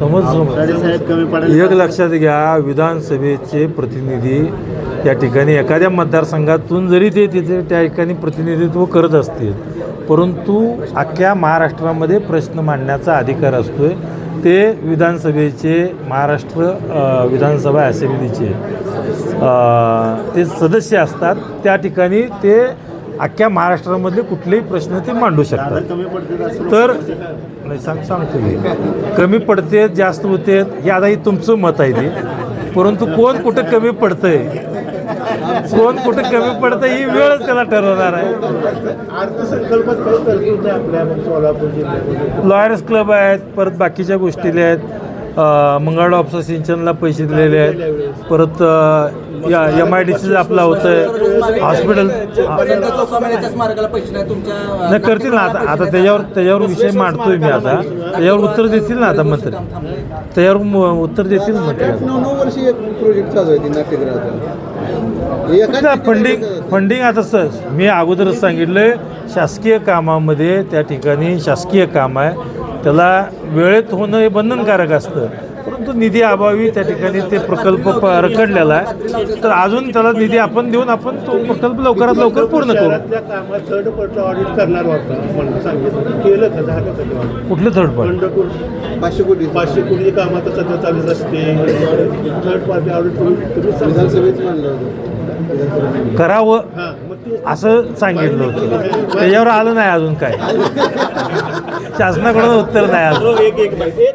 समज एक लक्षात घ्या विधानसभेचे प्रतिनिधी त्या ठिकाणी एखाद्या मतदारसंघातून जरी ते तिथे त्या ठिकाणी प्रतिनिधित्व करत असतील परंतु अख्ख्या महाराष्ट्रामध्ये प्रश्न मांडण्याचा अधिकार असतोय. ते विधानसभेचे महाराष्ट्र विधानसभा असेंब्लीचे ते सदस्य असतात. त्या ठिकाणी ते अख्ख्या महाराष्ट्रामधले कुठलेही प्रश्न ते मांडू शकतात. पडते तर नाही सांग सांगतो मी कमी पडते जास्त होते हे आता हे तुमचं मत आहे ते. परंतु कोण कुठं कमी पडतंय? कोण कुठं कमी पडतंय ही वेळच त्याला ठरवणार आहे. लॉयर्स क्लब आहेत परत बाकीच्या गोष्टी आहेत. अं, मंगळ ऑफिसर सिंचनला पैसे दिलेले आहेत. परत या एम आय डी सी आपला होतं हॉस्पिटल स्मारकाला पैसे नाही तुमच्या नाही करतील ना आता. आता त्याच्यावर त्याच्यावर विषय मांडतोय मी आता. त्याच्यावर उत्तर देतील ना आता मंत्री. त्याच्यावर म- उत्तर देतील आहे एका फंडिंग फंडिंग आता सर मी अगोदरच सांगितलंय शासकीय कामामध्ये त्या ठिकाणी शासकीय काम आहे. त्याला वेळेत होणं हे बंधनकारक असतं. परंतु निधी अभावी त्या ठिकाणी ते प्रकल्प रखडलेला आहे. तर अजून त्याला निधी आपण देऊन आपण तो प्रकल्प लवकरात लवकर पूर्ण करू. ऑडिट करणार होता म्हणून सांगितलं. केलं का झालं का ते audit? कुठले थर्ड पार्टी पाचशे कोटी पाचशे कोटी कामात सध्या चालू रस्ते थर्ड पार्टी ऑडिट. विधानसभेत होतं. करावं हां मग ते असं सांगितलं होतं. त्याच्यावर आलं नाही अजून काय. शासनाकडून उत्तर नाही आलं. एक एक एक.